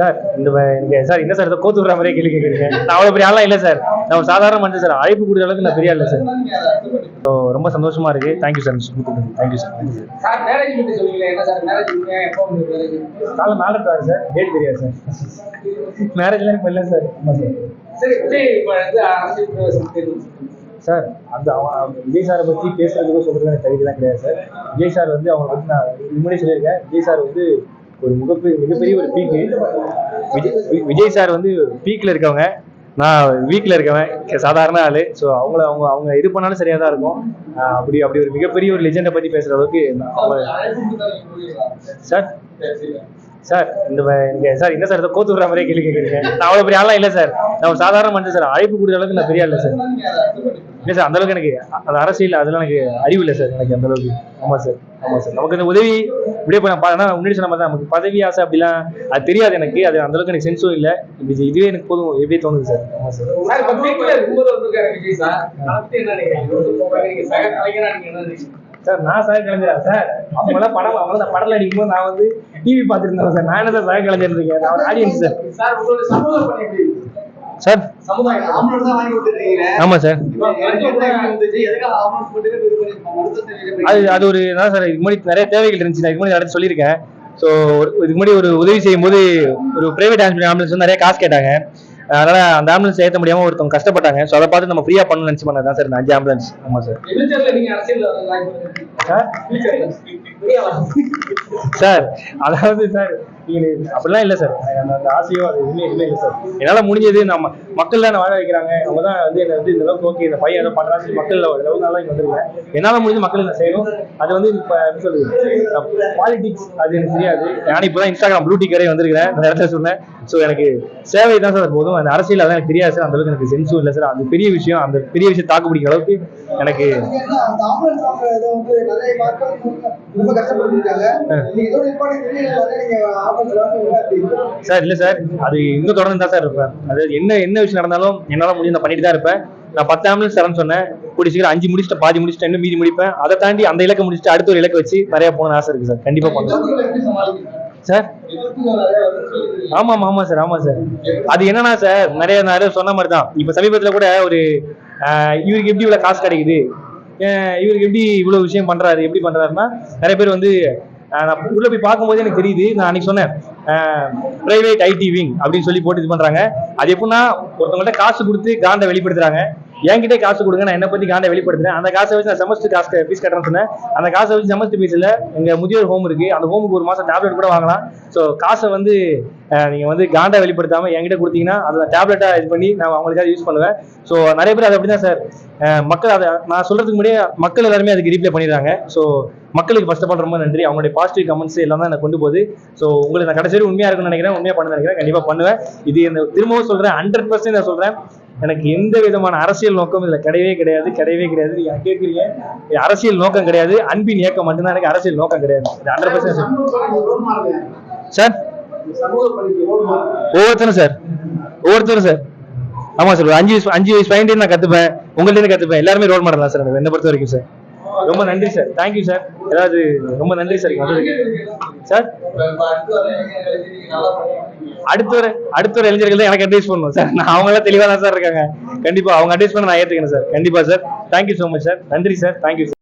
Sir இந்த எனக்கு sir என்ன சார் இதை கோத்து விடுற மாதிரியே கேள்வி கேட்குறீங்க நான் அவ்வளோ பெரிய ஆளாம் இல்லை சார். நான் ஒரு சாதாரண மனுஷன் சார். அழைப்பு கொடுக்குற அளவுக்கு நான் பெரிய இல்லை சார். ஸோ ரொம்ப சந்தோஷமா இருக்கு. Thank you sir thank you sir thank you sir sir marriage என்ன சார் காலை டேட் தெரியாது சார். மேரேஜ்லாம் இப்போ இல்லை சார். ஆமாம் சார். சரி அந்த அவன் விஜய் சாரை பற்றி பேசுறதுக்கு சொல்றது எனக்கு தகுதிலாம் கிடையாது சார். விஜய் சார் வந்து அவங்க வந்து நான் முன்னாடி சொல்லியிருக்கேன். விஜய் சார் வந்து ஒரு மிகப்பெரிய மிகப்பெரிய ஒரு பீக்கு. விஜய் விஜய் சார் வந்து பீக்கில் இருக்கவங்க. நான் வீக்கில் இருக்கவன். சாதாரண ஆள். ஸோ அவங்கள அவங்க அவங்க இது பண்ணாலும் சரியாக தான் இருக்கும் அப்படி அப்படி ஒரு மிகப்பெரிய ஒரு லெஜெண்டை பற்றி பேசுகிற அளவுக்கு சார் சார் இந்த வ- சார் என்ன சார் இதை கோத்து விடுற மாதிரியே கேள்வி கேட்குறீங்க. நான் அவ்வளோ பெரிய ஆளாக இல்லை சார். நான் ஒரு சாதாரண மனுஷன் சார். அழைப்பு கொடுக்குற அளவுக்கு நான் பெரிய ஆள் இல்லை சார். இல்லை சார் அந்த அளவுக்கு எனக்கு அந்த அரசியல் அதெல்லாம் எனக்கு அறிவு இல்லை சார் எனக்கு அந்த அளவுக்கு. ஆமாம் சார் ஆமாம் சார். நமக்கு இந்த உதவி இப்படியே போய் நான் முன்னாடி சொன்ன மாதிரி நமக்கு பதவி ஆசை அப்படிலாம் அது தெரியாது எனக்கு. அது அந்த அளவுக்கு எனக்கு சென்ஸும் இல்லை. இது இதுவே எனக்கு போதும் எப்படியே தோணுது சார். ஆமாம் சார். சார் அதை நான் சக கலைஞரா சார்? அவங்களாம் படம் அவங்களாம் படத்தில் அடிக்கும்போது நான் வந்து டிவி பார்த்துருந்தேன் சார். நான் என்ன சார் சக கலைஞர் இருக்கேன்? நான் ஒரு ஆடியன்ஸ் சார். சார்? இருக்கு? சார். தான் அது அது ஒரு அதான் சார் இதுக்கு முன்னாடி நிறைய தேவைகள் இருந்துச்சு. நான் இதுக்கு முன்னாடி அடுத்து சொல்லியிருக்கேன். ஸோ இதுக்கு முன்னாடி ஒரு உதவி செய்யும்போது ஒரு பிரைவேட் ஆம்புலன்ஸ் வந்து நிறைய காசு கேட்டாங்க. அதனால அந்த ஆம்புலன்ஸ் ஏற்ற முடியாம ஒருத்தவங்க கஷ்டப்பட்டாங்க. ஸோ அதை பார்த்து நம்ம ஃப்ரீயா பண்ணணும்னு நினச்சி பண்ணதான் சார் இந்த அஞ்சு ஆம்புலன்ஸ் ஆமாம் சார். சார் அதாவது சார் அப்படிலாம் இல்லை சார். அந்த ஆசையோ அது எதுவுமே இல்லை சார். என்னால் முடிஞ்சது நம்ம மக்கள் தான் வாழ வைக்கிறாங்க. அவங்க தான் வந்து என்ன வந்து இந்த அளவுக்கு ஓகே இந்த பையன் ஏதோ பண்ணுறான்னு சொல்லி மக்கள் அளவுக்கு நல்லா இங்கே வந்துருக்கேன் என்னால் முடிஞ்ச மக்கள் நான் செய்யணும்? அது வந்து இப்போ எப்படி சொல்றது? பாலிடிக்ஸ் அது எனக்கு தெரியாது. நான் இப்போ தான் இன்ஸ்டாகிராம் ப்ளூ டிக்கரே வந்திருக்கிறேன். அந்த இடத்துல சொன்னேன். ஸோ எனக்கு சேவை தான் சார் போதும். அந்த அரசியல் அதான் எனக்கு தெரியாது சார். அந்த அளவுக்கு எனக்கு சென்ஸும் இல்லை சார். அது பெரிய விஷயம். அந்த பெரிய விஷயம் தாக்கு பிடிக்கிற அளவுக்கு எனக்கு சார் இல்லை சார். அது இன்னும் தொடர்ந்து தான் சார் இருப்பேன். அதாவது என்ன என்ன விஷயம் நடந்தாலும் என்னால் முடியும் நான் பண்ணிட்டு தான் இருப்பேன். நான் பத்து ஆம்புலன்ஸ் தரேன்னு சொன்னேன். கூடி சீக்கிரம் அஞ்சு முடிச்சுட்டு பாதி முடிச்சுட்டு இன்னும் மீதி முடிப்பேன். அதை தாண்டி அந்த இலக்கை முடிச்சுட்டு அடுத்த ஒரு இலக்கை வச்சு நிறைய போகணும்னு ஆசை இருக்கு சார். கண்டிப்பா பண்ணுவேன் சார்? ஆமா ஆமா ஆமா சார். ஆமா சார். அது என்னன்னா சார் நிறைய நிறைய சொன்ன மாதிரி தான். இப்ப சமீபத்துல கூட ஒரு ஆஹ், இவருக்கு எப்படி இவ்வளவு காசு கிடைக்குது? இவருக்கு எப்படி இவ்வளவு விஷயம் பண்றாரு? எப்படி பண்றாருன்னா நிறைய பேர் வந்து நான் உள்ள போய் பார்க்கும்போது எனக்கு தெரியுது. நான் அன்னைக்கு சொன்னேன் பிரைவேட் ஐடி விங் அப்படின்னு சொல்லி போட்டு இது பண்றாங்க. அது எப்படின்னா ஒருத்தவங்கள்ட்ட காசு கொடுத்து காண்டை வெளிப்படுத்துறாங்க. என்கிட்டே காசு கொடுங்க நான் என்ன பத்தி காண்டை வெளிப்படுத்துறேன். அந்த காசை வச்சு நான் செமஸ்டர் காசு ஃபீஸ் கட்டுறேன்னு சொன்னேன். அந்த காசை வச்சு செமஸ்டர் ஃபீஸ்ல எங்க முதியோர் ஹோம் இருக்கு. அந்த ஹோமுக்கு ஒரு மாசம் டேப்லெட் கூட வாங்கலாம். ஸோ காசை வந்து நீங்க வந்து காண்டை வெளிப்படுத்தாம என்கிட்ட கொடுத்தீங்கன்னா அதை டேப்லெட்டா இது பண்ணி நான் அவங்களுக்காக யூஸ் பண்ணுவேன். ஸோ நிறைய பேர் அது அப்படிதான் சார் மக்கள் அதை நான் சொல்றதுக்கு முன்னாடியே மக்கள் எல்லாருமே அதுக்கு ரீப்ளை பண்ணிடுறாங்க. ஸோ மக்களுக்கு ஃபர்ஸ்ட் ஆஃப் ஆல் ரொம்ப நன்றி. அவங்களுடைய பாசிட்டிவ் கமெண்ட்ஸ் எல்லாம் தான் எனக்கு கொண்டு போகுது. ஸோ உங்களுக்கு நான் கடைசி உண்மையாக உண்மையா இருக்கும்னு நினைக்கிறேன். உண்மையா பண்ண நினைக்கிறேன். கண்டிப்பா பண்ணுவேன். இது இந்த திரும்பவும் சொல்றேன். ஹண்ட்ரட் பர்சன்ட் நான் சொல்றேன். எனக்கு எந்த விதமான அரசியல் நோக்கம் இதில் கிடையவே கிடையாது கிடையவே கிடையாது. நீங்க கேட்குறீங்க அரசியல் நோக்கம் கிடையாது. அன்பின் இயக்கம் மட்டும்தான் எனக்கு அரசியல் நோக்கம் கிடையாது. இது ஹண்ட்ரட் பர்சன்ட் சார். ஒவ்வொருத்தரும் சார். ஒவ்வொருத்தரும் சார். ஆமா சார். அஞ்சு வயசு அஞ்சு வயசு பையன்ட்டு நான் கத்துப்பேன். உங்கள்ட்ட கத்துப்பேன். எல்லாருமே ரோல் மாடல் தான் சார் எனக்கு. என்னை பொறுத்த வரைக்கும் சார். ரொம்ப நன்றி சார் தேங்க்யூ சார் ஏதாவது ரொம்ப நன்றி சார் வந்ததுக்கு. சார் அடுத்த வர அடுத்த ஒரு இளைஞர்கள் தான் எனக்கு அட்வைஸ் பண்ணணும் சார் நான் அவங்க எல்லாம் தான் சார் இருக்காங்க. கண்டிப்பாக அவங்க அட்வைஸ் பண்ண நான் ஏற்றுக்கிறேன் சார் கண்டிப்பா sir thank you so much sir நன்றி சார் தேங்க்யூ சார்